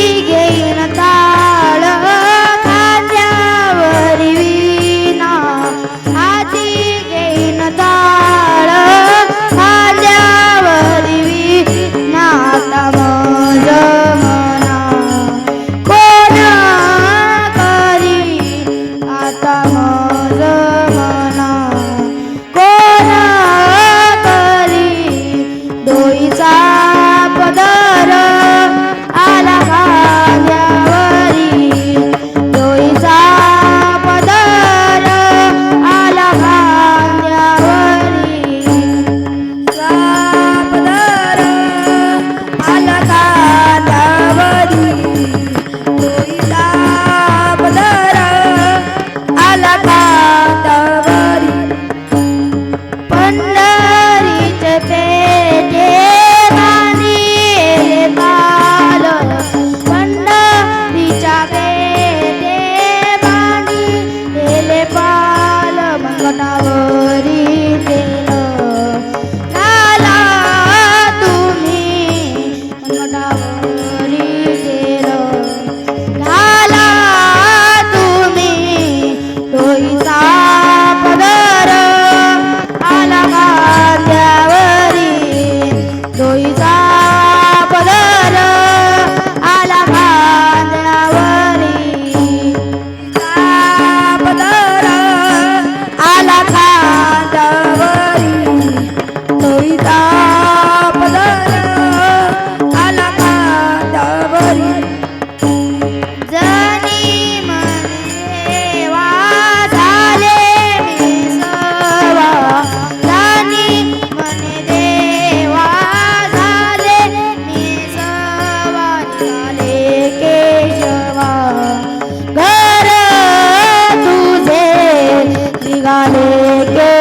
घेईन ताळ खात्यावर विना हाती घेईन ताळ खात्यावर विना तमज मना. करी? आता मज मना. करी? दोईचा কে